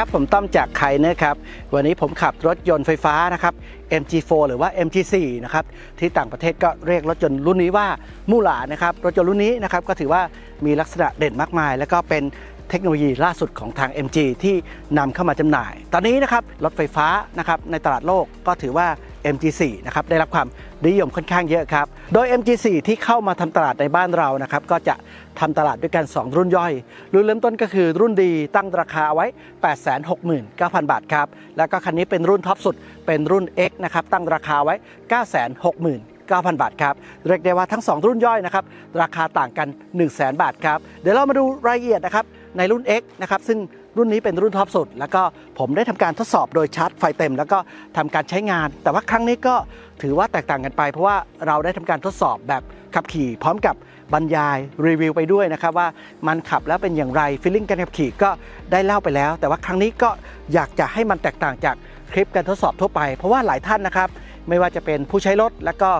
ครับ ผมต้อมจากไคเนะครับ วันนี้ผมขับรถยนต์ไฟฟ้านะครับ MG4 หรือว่า MG4 นะครับ ที่ต่างประเทศก็เรียกรถยนต์รุ่นนี้ว่ามูหลานะครับ รถยนต์รุ่นนี้นะครับก็ถือว่ามีลักษณะเด่นมากมาย แล้วก็เป็น เทคโนโลยีล่าสุดของทาง MG ที่นำเข้ามาจำหน่าย ตอนนี้นะครับรถไฟฟ้านะครับในตลาดโลกก็ถือว่า MG4 นะครับได้รับความนิยมค่อนข้างเยอะครับ โดย MG4 ที่เข้ามาทำตลาดในบ้านเรานะครับก็จะทำตลาดด้วยกัน 2 รุ่นย่อย รุ่นเริ่มต้นก็คือรุ่นดีตั้งราคาไว้ 869,000 บาทครับ แล้วก็คันนี้เป็นรุ่นท็อปสุดเป็นรุ่น X นะครับตั้งราคาไว้ 969,000 บาทครับ เรียกได้ว่าทั้ง 2 รุ่นย่อยนะครับ ราคาต่างกัน 100,000 บาทครับ เดี๋ยวเรามาดูรายละเอียดนะครับ ในรุ่น X นะครับซึ่งรุ่นนี้เป็นรุ่นท็อปสุด แล้วก็ผมได้ทำการทดสอบโดยชาร์จไฟเต็ม แล้วก็ทำการใช้งาน แต่ว่าครั้งนี้ก็ถือว่าแตกต่างกันไป เพราะว่าเราได้ทำการทดสอบแบบขับขี่ พร้อมกับบรรยายรีวิวไปด้วยนะครับว่ามันขับแล้วเป็นอย่างไรฟีลลิ่งการขับขี่ก็ได้เล่าไปแล้ว แต่ว่าครั้งนี้ก็อยากจะให้มันแตกต่างจากคลิปการทดสอบทั่วไป เพราะว่าหลายท่านนะครับไม่ว่าจะเป็นผู้ใช้รถและก็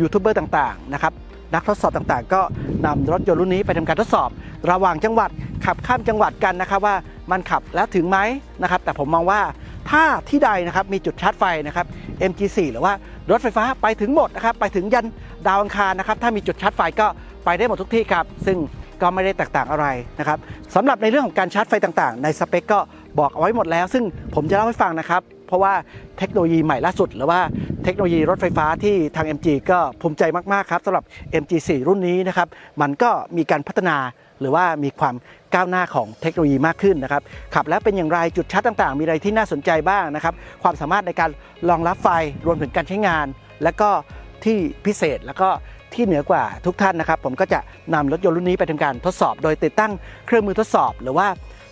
ยูทูบเบอร์ต่างๆนะครับนักทดสอบต่างๆ ก็นำรถยนต์รุ่นนี้ไปทำการทดสอบ ระหว่างจังหวัด ขับข้ามจังหวัดกันนะครับว่ามันขับแล้วถึงไหมนะครับ แต่ผมมองว่าถ้าที่ใดนะครับมีจุดชาร์จไฟนะครับ MG4 หรือว่ารถไฟฟ้าไปถึงหมดนะครับไปถึงยันดาวอังคารนะครับถ้ามีจุดชาร์จไฟก็ไปได้หมดทุกที่ครับ ซึ่งก็ไม่ได้แตกต่างอะไรนะครับสำหรับในเรื่องของการชาร์จไฟต่างๆ ในสเปคก็บอกเอาไว้หมดแล้ว ซึ่งผมจะเล่าให้ฟังนะครับ เพราะว่าเทคโนโลยีใหม่ล่าสุด หรือว่าเทคโนโลยีรถไฟฟ้าที่ทาง MG ก็ภูมิใจมากๆครับสำหรับ MG4 รุ่นนี้นะครับมันก็มีการพัฒนา หรือว่ามีความก้าวหน้าของเทคโนโลยีมากขึ้นนะครับขับแล้วเป็นอย่างไรจุดชาร์จต่างๆ มีอะไรที่น่าสนใจบ้างนะครับความสามารถในการรองรับไฟรวมถึงการใช้งาน และก็ที่พิเศษแล้วก็ที่เหนือกว่าทุกท่านนะครับ ผมก็จะนำรถยนต์รุ่นนี้ไปทำการทดสอบ โดยติดตั้งเครื่องมือทดสอบ หรือว่า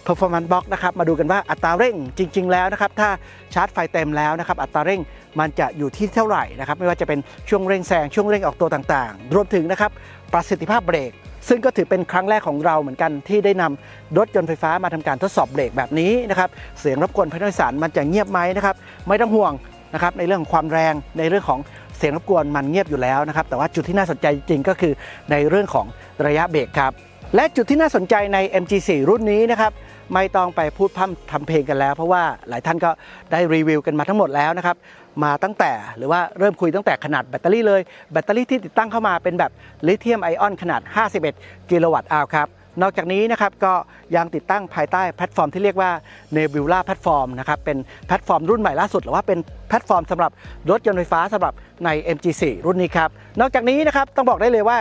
performance box นะครับมาดูกันว่าอัตราเร่งจริง ๆ แล้วนะครับ ถ้าชาร์จไฟเต็มแล้วนะครับ อัตราเร่งมันจะอยู่ที่เท่าไหร่นะครับ ไม่ว่าจะเป็นช่วงเร่งแซงช่วงเร่งออกตัวต่างๆ รวมถึงนะครับประสิทธิภาพเบรก ซึ่งก็ถือเป็นครั้งแรกของเราเหมือนกันที่ได้นำรถยนต์ไฟฟ้ามาทำการทดสอบเบรกแบบนี้นะครับเสียงรบกวนภายในโดยสารมันจะเงียบไหมนะครับไม่ต้องห่วงนะครับในเรื่องของความแรงในเรื่องของเสียงรบกวนมันเงียบอยู่แล้วนะครับแต่ว่าจุดที่น่าสนใจจริงก็คือในเรื่องของระยะเบรกครับและจุดที่น่าสนใจใน MG4 รุ่นนี้นะครับ ไม่ต้องไปพูดพร่ำทำเพลงกันแล้ว เพราะว่าหลายท่านก็ได้รีวิวกันมาทั้งหมดแล้วนะครับ มาตั้งแต่หรือว่าเริ่มคุยตั้งแต่ขนาดแบตเตอรี่เลย แบตเตอรี่ที่ติดตั้งเข้ามาเป็นแบบลิเธียมไอออนขนาด 51 กิโลวัตต์อาวครับ นอกจากนี้นะครับก็ยังติดตั้งภายใต้แพลตฟอร์มที่เรียกว่า Nebula แพลตฟอร์มนะครับเป็นแพลตฟอร์มรุ่นใหม่ล่าสุด หรือว่าเป็นแพลตฟอร์มสำหรับรถยนต์ไฟฟ้าสำหรับใน MG4 รุ่นนี้ครับนอกจากนี้นะครับต้องบอกได้เลยว่า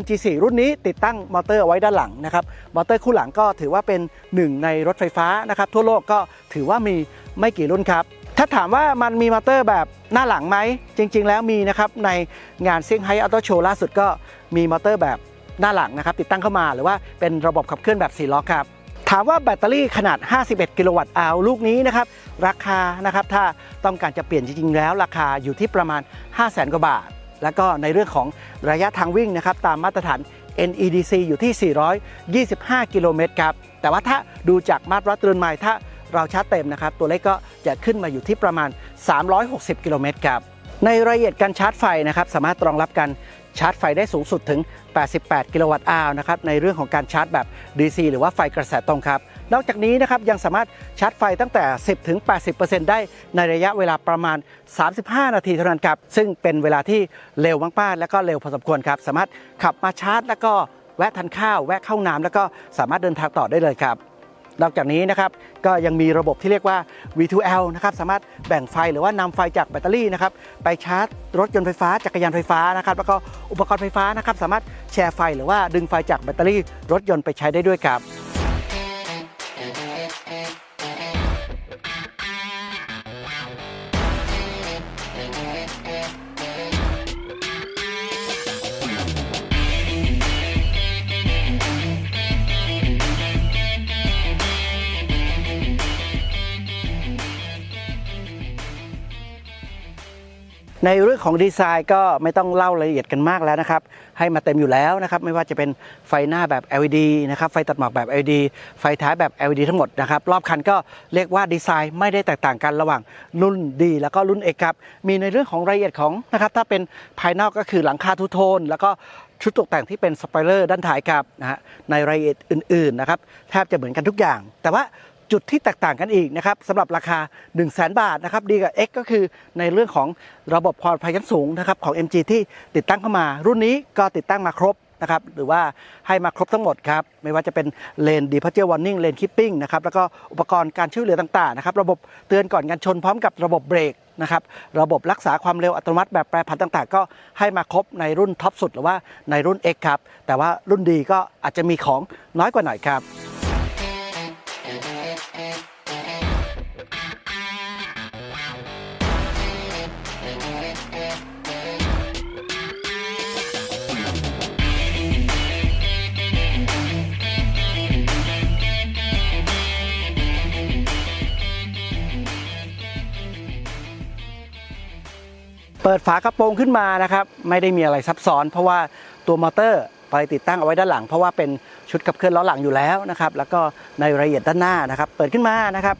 MG4 รุ่นนี้ติดตั้งมอเตอร์เอาไว้ด้านหลังนะครับมอเตอร์คู่หลังก็ถือว่าเป็นหนึ่งในรถไฟฟ้านะครับทั่วโลกก็ถือว่ามีไม่กี่รุ่นครับถ้าถามว่ามันมีมอเตอร์แบบหน้าหลังไหมจริง ๆ แล้วมีนะครับในงานเซี่ยงไฮ้ออโต้โชว์ล่าสุดก็มีมอเตอร์แบบ หน้าหลังนะครับติดตั้งเข้ามาหรือว่าเป็นระบบขับเคลื่อนแบบ4ล้อครับถามว่าแบตเตอรี่ขนาด 51 กิโลวัตต์อาวลูกนี้นะครับราคานะครับถ้าต้องการจะเปลี่ยนจริง ๆ แล้ว ราคาอยู่ที่ประมาณ 5 0 0 0 0 0กว่าบาท แล้วก็ในเรื่องของระยะทางวิ่งนะครับตามมาตรฐาน NEDC อยู่ที่ 425 กิโลเมตรครับแต่ว่าถ้าดูจากมาตรวัดเตือนไมล์ถ้าเราชาร์จเต็มนะครับตัวเลขก็จะขึ้นมาอยู่ที่ประมาณ 360 กิโลเมตรครับในรายละเอียดการชาร์จไฟนะครับสามารถรองรับการ ชาร์จไฟได้สูงสุดถึง 88 กิโลวัตต์อาวนะครับในเรื่องของการชาร์จแบบ DC หรือว่าไฟกระแสตรงครับ นอกจากนี้นะครับยังสามารถชาร์จไฟตั้งแต่ 10 ถึง 80%ได้ในระยะเวลาประมาณ 35 นาทีเท่านั้นครับ ซึ่งเป็นเวลาที่เร็วมากๆ และก็เร็วพอสมควรครับ สามารถขับมาชาร์จ แล้วก็แวะทานข้าว แวะเข้าน้ำแล้วก็สามารถเดินทางต่อได้เลยครับ นอกจากนี้นะครับก็ยังมีระบบที่เรียกว่า V2L นะครับสามารถแบ่งไฟหรือว่านำไฟจากแบตเตอรี่นะครับไปชาร์จรถยนต์ไฟฟ้าจักรยานไฟฟ้านะครับแล้วก็อุปกรณ์ไฟฟ้านะครับสามารถแชร์ไฟหรือว่าดึงไฟจากแบตเตอรี่รถยนต์ไปใช้ได้ด้วยครับ ในเรื่องของดีไซน์ก็ไม่ต้องเล่ารายละเอียดกันมากแล้วนะครับ ให้มาเต็มอยู่แล้วนะครับ ไม่ว่าจะเป็นไฟหน้าแบบ LED นะครับ ไฟตัดหมอกแบบ LED ไฟท้ายแบบ LED ทั้งหมดนะครับ รอบคันก็เรียกว่าดีไซน์ไม่ได้แตกต่างกันระหว่างรุ่นดี แล้วก็รุ่นเอกครับ มีในเรื่องของรายละเอียดของนะครับ ถ้าเป็นภายนอกก็คือหลังคาทูโทน แล้วก็ชุดตกแต่งที่เป็นสปอยเลอร์ด้านท้ายครับนะฮะในรายละเอียดอื่นๆนะครับแทบจะเหมือนกันทุกอย่าง แต่ว่า จุดที่แตกต่างกันอีกนะครับสำหรับราคา 1 0 0 0 0แบาทนะครับดีกับ X ก็คือในเรื่องของระบบความปลอดภัยชั้นสูงนะครับของ MG ที่ติดตั้งเข้ามา รุ่นนี้ก็ติดตั้งมาครบนะครับหรือว่าให้มาครบทั้งหมดครับ ไม่ว่าจะเป็นเลน departure warning เลน keeping นะครับแล้วก็อุปกรณ์การช่วยเหลือต่างๆนะครับระบบเตือนก่อนการชนพร้อมกับระบบเบรกนะครับระบบรักษาความเร็วอัตโนมัติแบบแปรผันต่างๆ ก็ให้มาครบในรุ่นท็อปสุดหรือว่าในรุ่น X ครับแต่ว่ารุ่นดีก็อาจจะมีของน้อยกว่าหน่อยครับ ปิดฝากระโปรงขึ้นมานะครับ ไม่ได้มีอะไรซับซ้อน เพราะว่าตัวมอเตอร์ไปติดตั้งเอาไว้ด้านหลัง เพราะว่าเป็นชุดขับเคลื่อนล้อหลังอยู่แล้วนะครับ แล้วก็ในรายละเอียดด้านหน้านะครับ เปิดขึ้นมานะครับ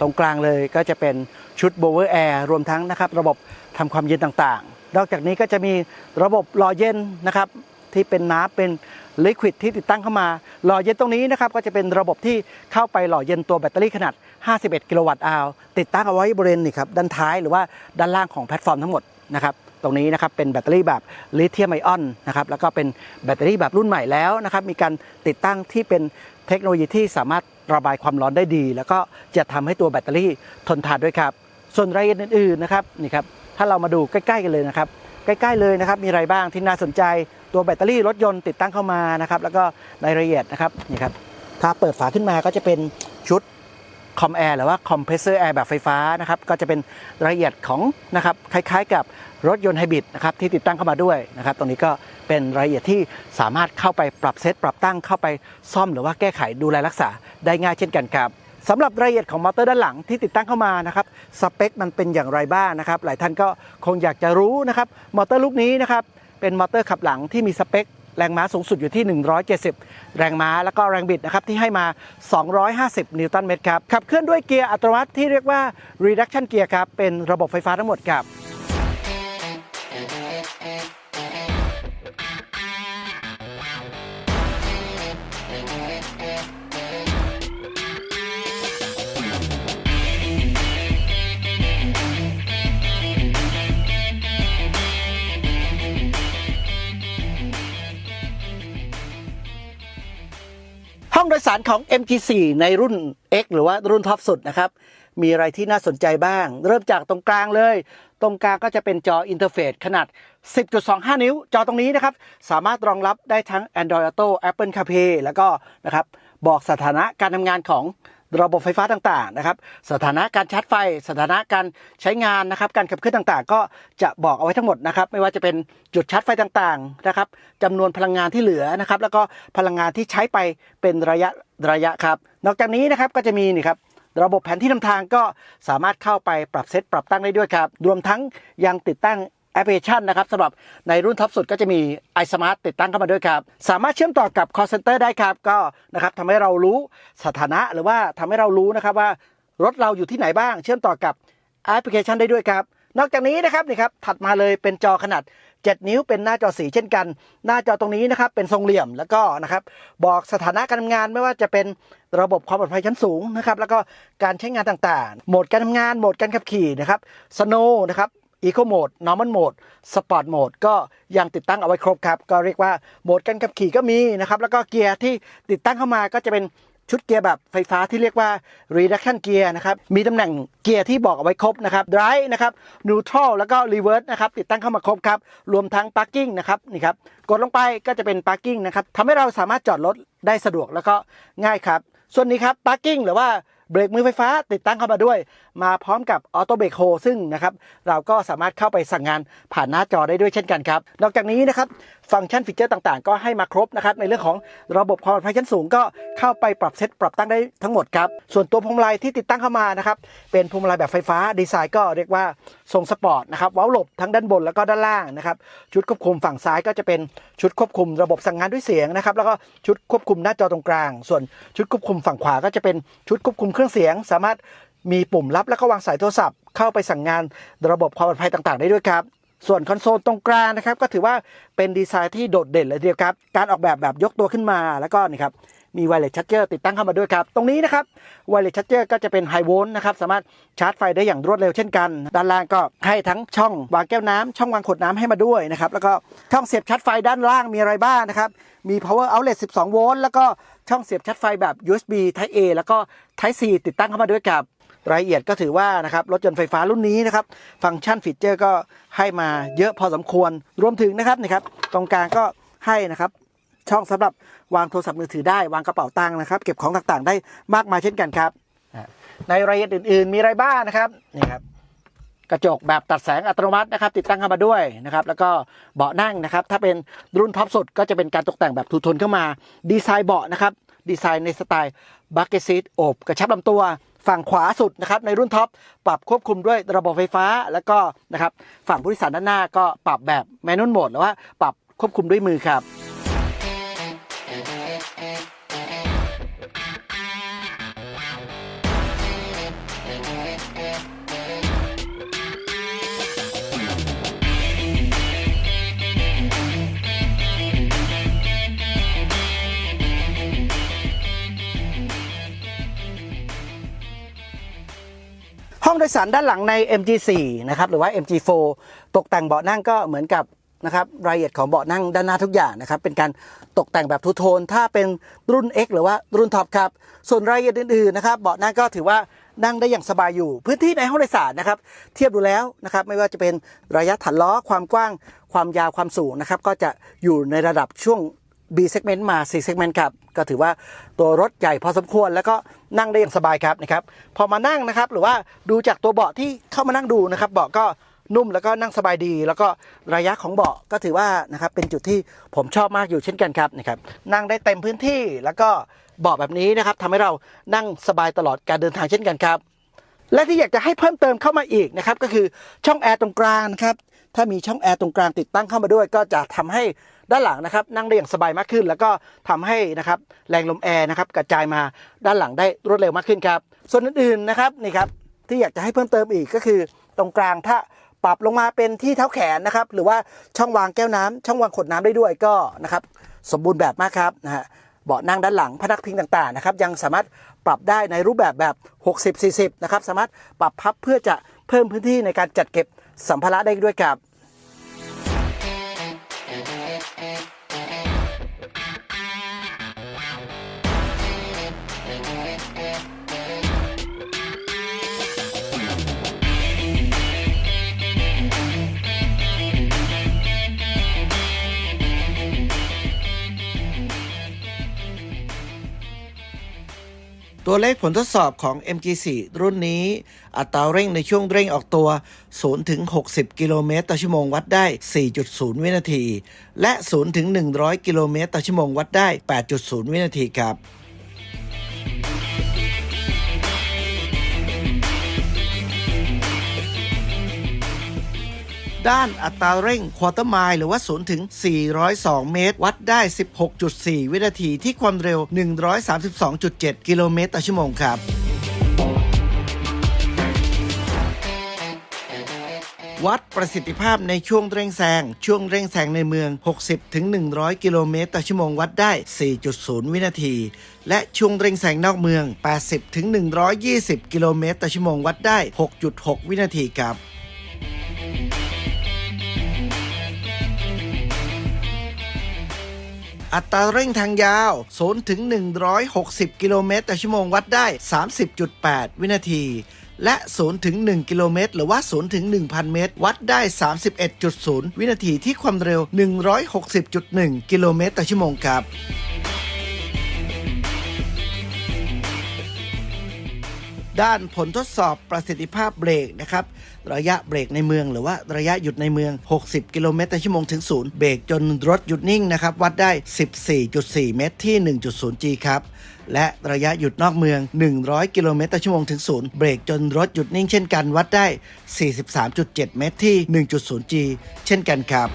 ตรงกลางเลยก็จะเป็นชุดโบเวอร์แอร์รวมทั้งนะครับ ระบบทำความเย็นต่างๆ นอกจากนี้ก็จะมีระบบหล่อเย็นนะครับที่เป็นน้ำเป็นลิควิดที่ติดตั้งเข้ามา หล่อเย็นตรงนี้นะครับก็จะเป็นระบบที่เข้าไปหล่อเย็นตัวแบตเตอรี่ขนาด 51 กิโลวัตต์อาวติดตั้งเอาไว้บริเวณนี่ครับด้านท้ายหรือว่าด้านล่างของแพลตฟอร์มทั้งหมด นะครับตรงนี้นะครับเป็นแบตเตอรี่แบบลิเธียมไอออนนะครับแล้วก็เป็นแบตเตอรี่แบบรุ่นใหม่แล้วนะครับมีการติดตั้งที่เป็นเทคโนโลยีที่สามารถระบายความร้อนได้ดี แล้วก็จะทำให้ตัวแบตเตอรี่ทนทานด้วยครับ ส่วนรายละเอียดอื่นๆนะครับนี่ครับถ้าเรามาดูใกล้ๆกันเลยนะครับใกล้ๆเลยนะครับมีอะไรบ้างที่น่าสนใจตัวแบตเตอรี่รถยนต์ติดตั้งเข้ามานะครับแล้วก็ในรายละเอียดนะครับนี่ครับถ้าเปิดฝาขึ้นมาก็จะเป็นชุด คอมแอร์หรือว่าคอมเพรสเซอร์แอร์แบบไฟฟ้านะครับก็จะเป็นรายละเอียดของนะครับคล้ายๆ กับรถยนต์ไฮบริดนะครับที่ติดตั้งเข้ามาด้วยนะครับตรงนี้ก็เป็นรายละเอียดที่สามารถเข้าไปปรับเซตปรับตั้งเข้าไปซ่อมหรือว่าแก้ไขดูแลรักษาได้ง่ายเช่นกันครับสำหรับรายละเอียดของมอเตอร์ด้านหลังที่ติดตั้งเข้ามานะครับสเปคมันเป็นอย่างไรบ้างนะครับหลายท่านก็คงอยากจะรู้นะครับมอเตอร์ลูกนี้นะครับเป็นมอเตอร์ขับหลังที่มีสเปค แรงม้าสูงสุดอยู่ที่ 170 แรงม้าแล้วก็แรงบิดนะครับที่ให้มา 250 นิวตันเมตรครับ ขับเคลื่อนด้วยเกียร์อัตโนมัติที่เรียกว่า reduction gear ครับ เป็นระบบไฟฟ้าทั้งหมดครับ โดยสารของ MG4 ในรุ่น X หรือว่ารุ่นท็อปสุดนะครับ มีอะไรที่น่าสนใจบ้าง เริ่มจากตรงกลางเลย ตรงกลางก็จะเป็นจออินเทอร์เฟซขนาด 10.25 นิ้ว จอตรงนี้นะครับ สามารถรองรับได้ทั้ง Android Auto Apple CarPlay แล้วก็นะครับบอกสถานะการทำงานของ ระบบไฟฟ้าต่างๆนะครับ สถานะการชาร์จไฟ สถานะการใช้งานนะครับ การขับเคลื่อนต่างๆ ก็จะบอกเอาไว้ทั้งหมดนะครับ ไม่ว่าจะเป็นจุดชาร์จไฟต่างๆนะครับจำนวนพลังงานที่เหลือนะครับ แล้วก็พลังงานที่ใช้ไปเป็นระยะระยะครับ นอกจากนี้นะครับก็จะมีนี่ครับระบบแผนที่นำทางก็สามารถเข้าไปปรับเซตปรับตั้งได้ด้วยครับ รวมทั้งยังติดตั้ง แอปพลิเคชันนะครับสำหรับในรุ่นท็อปสุดก็จะมี iSmart ติดตั้งเข้ามาด้วยครับ สามารถเชื่อมต่อกับ call center ได้ครับ ก็นะครับทำให้เรารู้สถานะหรือว่าทำให้เรารู้นะครับว่ารถเราอยู่ที่ไหนบ้าง เชื่อมต่อกับแอปพลิเคชันได้ด้วยครับ นอกจากนี้นะครับนี่ครับถัดมาเลยเป็นจอขนาด 7 นิ้วเป็นหน้าจอสีเช่นกัน หน้าจอตรงนี้นะครับเป็นทรงเหลี่ยมแล้วก็นะครับบอกสถานะการทำงานไม่ว่าจะเป็นระบบความปลอดภัยชั้นสูงนะครับแล้วก็การใช้งานต่างๆ โหมดการทำงานโหมดการขับขี่นะครับสโนนะครับ อีโคโหมดนอร์ม l โหมดสปอร์ตโหมดก็ยังติดตั้งเอาไว้ครบครับ ก็เรียกว่าโหมดการขับขี่ก็มีนะครับ แล้วก็เกียร์ที่ติดตั้งเข้ามาก็จะเป็นชุดเกียร์แบบไฟฟ้าที่เรียกว่า reduction gear นะครับ มีตำแหน่งเกียร์ที่บอกเอาไว้ครบนะครับ drive นะครับ neutral แล้วก็ reverse นะครับ ติดตั้งเข้ามาครบครับ รวมทั้ง parking นะครับ นี่ครับ กดลงไปก็จะเป็น parking นะครับ ทำให้เราสามารถจอดรถได้สะดวกแล้วก็ง่ายครับ ส่วนนี้ครับ parking หรือว่า เบรกมือไฟฟ้าติดตั้งเข้ามาด้วย มาพร้อมกับออโต้เบรกโฮซึ่งนะครับเราก็สามารถเข้าไปสั่งงานผ่านหน้าจอได้ด้วยเช่นกันครับ นอกจากนี้นะครับ ฟังก์ชันฟีเจอร์ต่างๆ ก็ให้มาครบนะครับ ในเรื่องของระบบความปลอดภัยชั้นสูงก็เข้าไปปรับเซตปรับตั้งได้ทั้งหมดครับ ส่วนตัวพวงมาลัยที่ติดตั้งเข้ามานะครับ เป็นพวงมาลัยแบบไฟฟ้าดีไซน์ก็เรียกว่าทรงสปอร์ตนะครับ เว้าหลบทั้งด้านบนแล้วก็ด้านล่างนะครับ ชุดควบคุมฝั่งซ้ายก็จะเป็นชุดควบคุมระบบสั่งงานด้วยเสียงนะครับ แล้วก็ชุดควบคุมหน้าจอตรงกลาง ส่วนชุดควบคุมฝั่งขวาก็จะเป็นชุดควบคุมเครื่องเสียง สามารถมีปุ่มรับแล้วก็วางสายโทรศัพท์เข้าไปสั่งงานระบบความปลอดภัยต่าง ๆ ได้ด้วยครับ ส่วนคอนโซลตรงกลางนะครับก็ถือว่าเป็นดีไซน์ที่โดดเด่นเลยทีเดียวครับการออกแบบแบบยกตัวขึ้นมาแล้วก็นี่ครับมีไวเลสชาร์เจอร์ติดตั้งเข้ามาด้วยครับ ตรงนี้นะครับไวเลสชาร์เจอร์ก็จะเป็นไฮโวลต์นะครับ สามารถชาร์จไฟได้อย่างรวดเร็วเช่นกัน ด้านล่างก็ให้ทั้งช่องวางแก้วน้ำช่องวางขวดน้ำให้มาด้วยนะครับ แล้วก็ช่องเสียบชาร์จไฟด้านล่างมีอะไรบ้างนะครับ มี power outlet 12 โวลต์แล้วก็ช่องเสียบชาร์จไฟแบบ USB Type A แล้วก็ Type C ติดตั้งเข้ามาด้วยครับ รายละเอียดก็ถือว่านะครับรถยนต์ไฟฟ้ารุ่นนี้นะครับ ฟังก์ชันฟีเจอร์ก็ให้มาเยอะพอสมควรรวมถึงนะครับนะครับ ตรงกลางก็ให้นะครับช่องสำหรับวางโทรศัพท์มือถือได้วางกระเป๋าตังค์นะครับ เก็บของต่างๆ ได้มากมายเช่นกันครับ ในรายละเอียดอื่นๆ มีอะไรบ้างนะครับนี่ครับกระจกแบบตัดแสงอัตโนมัตินะครับ ติดตั้งเข้ามาด้วยนะครับ แล้วก็เบาะนั่งนะครับ ถ้าเป็นรุ่นท็อปสุดก็จะเป็นการตกแต่งแบบทูโทนเข้ามา ดีไซน์เบาะนะครับ ดีไซน์ในสไตล์บักเก็ตซีทโอบกระชับลำตัว ฝั่งขวาสุดนะครับในรุ่นท็อปปรับควบคุมด้วยระบบไฟฟ้า แล้วก็นะครับฝั่งผู้โดยสารด้านหน้าก็ปรับแบบแมนนวลโหมดหรือว่าปรับควบคุมด้วยมือครับ โดยสารด้านหลังใน MG4 นะครับหรือว่า MG4 ตกแต่งเบาะนั่งก็เหมือนกับนะครับรายละเอียดของเบาะนั่งด้านหน้าทุกอย่างนะครับเป็นการตกแต่งแบบทูโทน ถ้าเป็นรุ่น X หรือว่ารุ่นท็อปครับส่วนรายละเอียดอื่นๆนะครับเบาะนั่งก็ถือว่านั่งได้อย่างสบายอยู่ พื้นที่ในห้องโดยสารนะครับ เทียบดูแล้วนะครับไม่ว่าจะเป็นระยะฐานล้อความกว้างความยาวความสูงนะครับก็จะอยู่ในระดับช่วง B segment มา C segment ครับ ก็ถือว่าตัวรถใหญ่พอสมควรแล้วก็นั่งได้อย่างสบายครับนะครับ พอมานั่งนะครับ หรือว่าดูจากตัวเบาะที่เข้ามานั่งดูนะครับ เบาะก็นุ่มแล้วก็นั่งสบายดี แล้วก็ระยะของเบาะก็ถือว่านะครับเป็นจุดที่ผมชอบมากอยู่เช่นกันครับนะครับ นั่งได้เต็มพื้นที่แล้วก็เบาะแบบนี้นะครับทำให้เรานั่งสบายตลอดการเดินทางเช่นกันครับ และที่อยากจะให้เพิ่มเติมเข้ามาอีกนะครับก็คือช่องแอร์ตรงกลางนะครับถ้ามีช่องแอร์ตรงกลางติดตั้งเข้ามาด้วย ก็จะทำให้ ด้านหลังนะครับนั่งได้อย่างสบายมากขึ้น แล้วก็ทำให้นะครับแรงลมแอร์นะครับกระจายมาด้านหลังได้รวดเร็วมากขึ้นครับส่วนอื่นๆนะครับนี่ครับที่อยากจะให้เพิ่มเติมอีกก็คือ ตรงกลางถ้าปรับลงมาเป็นที่เท้าแขนนะครับหรือว่าช่องวางแก้วน้ำช่องวางขวดน้ำได้ด้วยก็นะครับสมบูรณ์แบบมากครับนะฮะเบาะนั่งด้านหลังพนักพิงต่างๆนะครับยังสามารถปรับได้ในรูปแบบแบบ 60-40 นะครับสามารถปรับพับเพื่อจะเพิ่มพื้นที่ในการจัดเก็บสัมภาระได้ด้วยครับ Thank you. ตัวเลขผลทดสอบของ MG4 รุ่นนี้ อัตราเร่งในช่วงเร่งออกตัว 0 ถึง 60 กิโลเมตรต่อชั่วโมงวัดได้ 4.0 วินาที และ 0 ถึง 100 กิโลเมตรต่อชั่วโมงวัดได้ 8.0 วินาทีครับ ด้านอัตราเร่งควอเตอร์ไมล์หรือว่า 0 ถึง 402 เมตร วัดได้ 16.4 วินาทีที่ความเร็ว 132.7 กิโลเมตรต่อชั่วโมงครับวัดประสิทธิภาพในช่วงเร่งแซง ช่วงเร่งแซงในเมือง 60ถึง100 กิโลเมตรต่อชั่วโมงวัดได้ 4.0 วินาที และช่วงเร่งแซงนอกเมือง 80ถึง120 กิโลเมตรต่อชั่วโมงวัดได้ 6.6 วินาทีครับ อัตราเร่งทางยาว0ถึง160 กิโลเมตรต่อชั่วโมงวัดได้ 30.8 วินาที และ0ถึง1กิโลเมตรหรือว่า0ถึง1,000 เมตร วัดได้ 31.0 วินาทีที่ความเร็ว 160.1 กิโลเมตรต่อชั่วโมงครับ ด้านผลทดสอบประสิทธิภาพเบรกนะครับระยะเบรกในเมืองหรือว่าระยะหยุดในเมือง 60 กิโลเมตรต่อชั่วโมงถึงศูนย์เบรกจนรถหยุดนิ่งนะครับวัดได้ 14.4 เมตรที่ 1.0 G ครับและระยะหยุดนอกเมือง 100 กิโลเมตรต่อชั่วโมงถึงศูนย์เบรกจนรถหยุดนิ่งเช่นกันวัดได้ 43.7 เมตรที่ 1.0 G เช่นกันครับ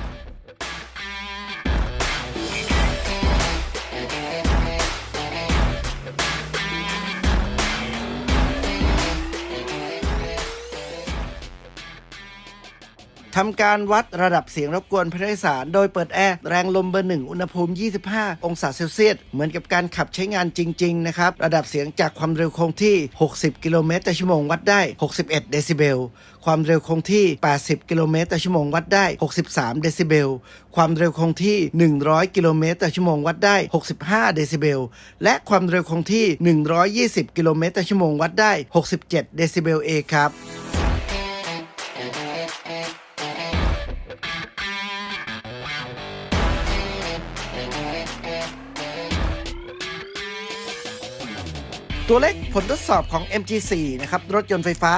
ทำการวัดระดับเสียงรบกวนผู้โดยสาร โดยเปิดแอร์แรงลมเบอร์หนึ่งอุณหภูมิ 25 องศาเซลเซียส เหมือนกับการขับใช้งานจริง ๆ นะครับ ระดับเสียงจากความเร็วคงที่ 60 กิโลเมตรต่อชั่วโมงวัดได้ 61 เดซิเบล ความเร็วคงที่ 80 กิโลเมตรต่อชั่วโมงวัดได้ 63 เดซิเบล ความเร็วคงที่ 100 กิโลเมตรต่อชั่วโมงวัดได้ 65 เดซิเบล และความเร็วคงที่ 120 กิโลเมตรต่อชั่วโมงวัดได้ 67 เดซิเบลเอครับ ตัวเลขผลทดสอบของ MG4 นะครับรถยนต์ไฟฟ้า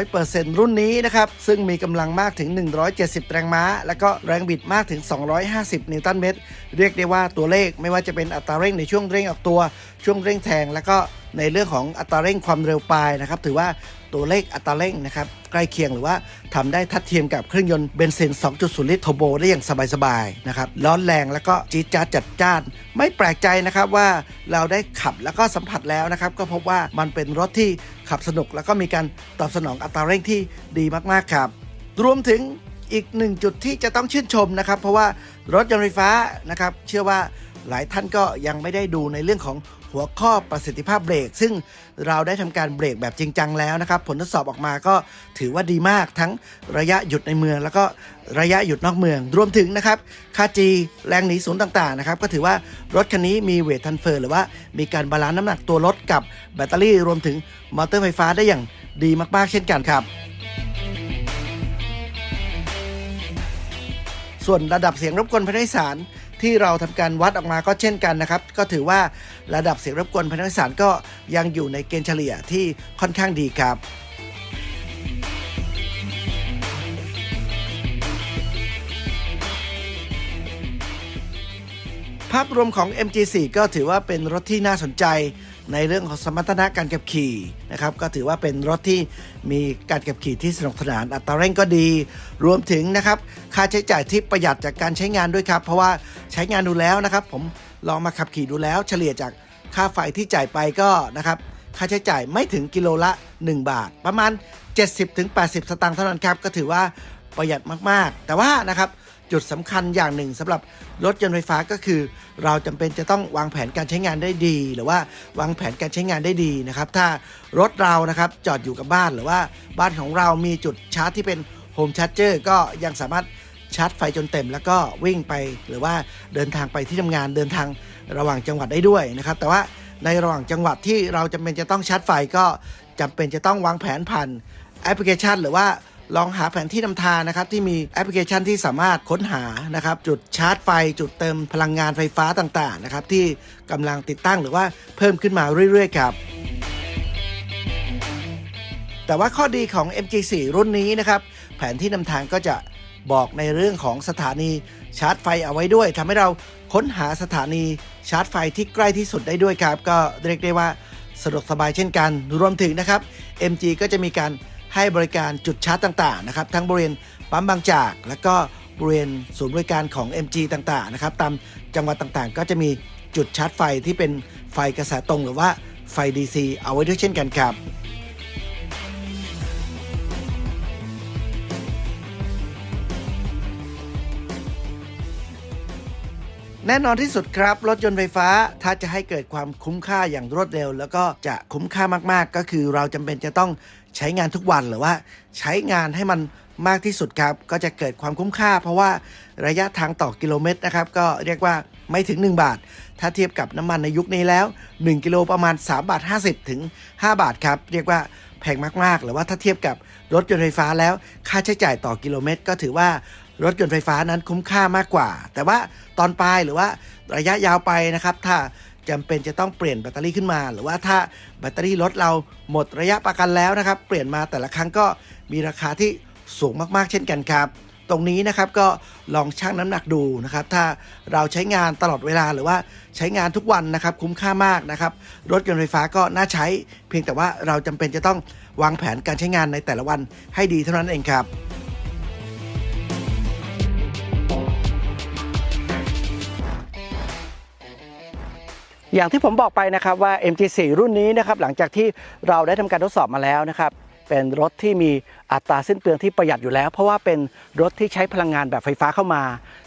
100%รุ่นนี้นะครับซึ่งมีกำลังมากถึง 170 แรงม้า และก็แรงบิดมากถึง 250 นิวตันเมตร เรียกได้ว่าตัวเลขไม่ว่าจะเป็นอัตราเร่งในช่วงเร่งออกตัว ช่วงเร่งแทง และก็ในเรื่องของอัตราเร่งความเร็วปลายนะครับถือว่า ตัวเลขอัตราเร่งนะครับใกล้เคียงหรือว่าทำได้ทัดเทียมกับเครื่องยนต์เบนซิน 2.0 ลิตรโทโบได้อย่างสบายๆนะครับร้อนแรงแล้วก็จี๊ดจ๊าดจัดจ้าน ไม่แปลกใจนะครับว่าเราได้ขับแล้วก็สัมผัสแล้วนะครับ ก็พบว่ามันเป็นรถที่ขับสนุก แล้วก็มีการตอบสนองอัตราเร่งที่ดีมากๆครับ รวมถึงอีกหนึ่งจุดที่จะต้องชื่นชมนะครับ เพราะว่ารถยนต์ไฟฟ้านะครับเชื่อว่า หลายท่านก็ยังไม่ได้ดูในเรื่องของหัวข้อประสิทธิภาพเบรก ซึ่งเราได้ทำการเบรกแบบจริงจังแล้วนะครับ ผลทดสอบออกมาก็ถือว่าดีมากทั้งระยะหยุดในเมือง แล้วก็ระยะหยุดนอกเมือง รวมถึงนะครับค่าจีแรงหนีศูนย์ต่างๆนะครับก็ถือว่ารถคันนี้มีเวททันเฟอร์หรือว่ามีการบาลานซ์น้ำหนักตัวรถกับแบตเตอรี่ รวมถึงมอเตอร์ไฟฟ้าได้อย่างดีมากๆ เช่นกันครับส่วนระดับเสียงรบกวนภายในสาร ที่เราทำการวัดออกมาก็เช่นกันนะครับ ก็ถือว่าระดับเสียงรบกวนภายในสารก็ยังอยู่ในเกณฑ์เฉลี่ยที่ค่อนข้างดีครับภาพรวมของ MG4 ก็ถือว่าเป็นรถที่น่าสนใจ ในเรื่องของสมรรถนะการขับขี่นะครับก็ถือว่าเป็นรถที่มีการขับขี่ที่สนุกสนานอัตราเร่งก็ดี รวมถึงนะครับค่าใช้จ่ายที่ประหยัดจากการใช้งานด้วยครับ เพราะว่าใช้งานดูแล้วนะครับ ผมลองมาขับขี่ดูแล้วเฉลี่ยจากค่าไฟที่จ่ายไปก็นะครับค่าใช้จ่ายไม่ถึงกิโลละ 1 บาท ประมาณ 70-80 สตางค์เท่านั้นครับก็ถือว่าประหยัดมากๆ แต่ว่านะครับ จุดสำคัญอย่างหนึ่งสำหรับรถยนต์ไฟฟ้าก็คือ เราจำเป็นจะต้องวางแผนการใช้งานได้ดี หรือว่าวางแผนการใช้งานได้ดีนะครับถ้ารถเรานะครับจอดอยู่กับบ้านหรือว่าบ้านของเรามีจุดชาร์จที่เป็นโฮมชาร์จเจอร์ก็ยังสามารถชาร์จไฟจนเต็มแล้วก็วิ่งไปหรือว่าเดินทางไปที่ทำงานเดินทางระหว่างจังหวัดได้ด้วยนะครับ แต่ว่าในระหว่างจังหวัดที่เราจำเป็นจะต้องชาร์จไฟก็จำเป็นจะต้องวางแผนผ่านแอปพลิเคชัน หรือว่า ลองหาแผนที่นำทางนะครับที่มีแอปพลิเคชันที่สามารถค้นหานะครับจุดชาร์จไฟ จุดเติมพลังงานไฟฟ้าต่างๆนะครับที่กำลังติดตั้งหรือว่าเพิ่มขึ้นมาเรื่อยๆครับแต่ว่าข้อดีของ MG4 รุ่นนี้นะครับ แผนที่นำทางก็จะบอกในเรื่องของสถานีชาร์จไฟเอาไว้ด้วยทำให้เราค้นหาสถานีชาร์จไฟที่ใกล้ที่สุดได้ด้วยครับ ก็เรียกได้ว่าสะดวกสบายเช่นกัน รวมถึงนะครับ MG ก็จะมีการ ให้บริการจุดชาร์จต่างๆนะครับทั้งบริเวณปั๊มบางจาก และก็บริเวณศูนย์บริการของ MG ต่างๆนะครับตามจังหวัดต่างๆ ก็จะมีจุดชาร์จไฟที่เป็นไฟกระแสตรงหรือว่าไฟ DC เอาไว้ด้วยเช่นกันครับแน่นอนที่สุดครับ รถยนต์ไฟฟ้าถ้าจะให้เกิดความคุ้มค่าอย่างรวดเร็ว แล้วก็จะคุ้มค่ามากๆ ก็คือเราจำเป็นจะต้อง ใช้งานทุกวันหรือว่าใช้งานให้มันมากที่สุดครับ ก็จะเกิดความคุ้มค่า เพราะว่าระยะทางต่อกิโลเมตรนะครับ ก็เรียกว่าไม่ถึง 1 บาท ถ้าเทียบกับน้ำมันในยุคนี้แล้ว 1 กิโลประมาณ 3 บาท 50 ถึง 5 บาทครับ เรียกว่าแพงมากๆ หรือว่าถ้าเทียบกับรถยนต์ไฟฟ้าแล้ว ค่าใช้จ่ายต่อกิโลเมตร ก็ถือว่ารถยนต์ไฟฟ้านั้นคุ้มค่ามากกว่า แต่ว่าตอนปลายหรือว่าระยะยาวไปนะครับ ถ้า จำเป็นจะต้องเปลี่ยนแบตเตอรี่ขึ้นมา หรือว่าถ้าแบตเตอรี่รถเราหมดระยะประกันแล้วนะครับ เปลี่ยนมาแต่ละครั้งก็มีราคาที่สูงมากๆ เช่นกันครับ ตรงนี้นะครับก็ลองชั่งน้ำหนักดูนะครับ ถ้าเราใช้งานตลอดเวลาหรือว่าใช้งานทุกวันนะครับ คุ้มค่ามากนะครับ รถยนต์ไฟฟ้าก็น่าใช้ เพียงแต่ว่าเราจำเป็นจะต้องวางแผนการใช้งานในแต่ละวันให้ดีเท่านั้นเองครับ อย่างที่ผมบอกไปนะครับว่า MG4 รุ่นนี้นะครับหลังจากที่เราได้ทำการทดสอบมาแล้วนะครับเป็นรถที่มีอัตราสิ้นเปลืองที่ประหยัดอยู่แล้ว เพราะว่าเป็นรถที่ใช้พลังงานแบบไฟฟ้าเข้ามา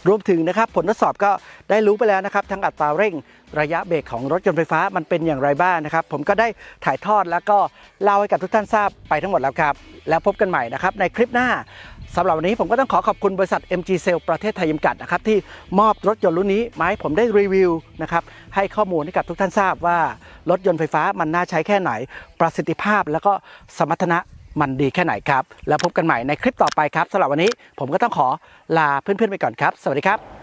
รวมถึงนะครับผลทดสอบก็ได้รู้ไปแล้วนะครับ ทั้งอัตราเร่งระยะเบรกของรถยนต์ไฟฟ้ามันเป็นอย่างไรบ้างนะครับ ผมก็ได้ถ่ายทอดแล้วก็เล่าให้กับทุกท่านทราบไปทั้งหมดแล้วครับ แล้วพบกันใหม่นะครับในคลิปหน้า สำหรับวันนี้ผมก็ต้องขอขอบคุณบริษัท MG Cell ประเทศไทยจำกัดนะครับที่มอบรถยนต์รุ่นนี้มาให้ผมได้รีวิวนะครับให้ข้อมูลให้กับทุกท่านทราบว่า รถยนต์ไฟฟ้ามันน่าใช้แค่ไหน ประสิทธิภาพแล้วก็สมรรถนะมันดีแค่ไหนครับ แล้วพบกันใหม่ในคลิปต่อไปครับสำหรับวันนี้ผมก็ต้องขอลาเพื่อนๆไปก่อนครับ สวัสดีครับ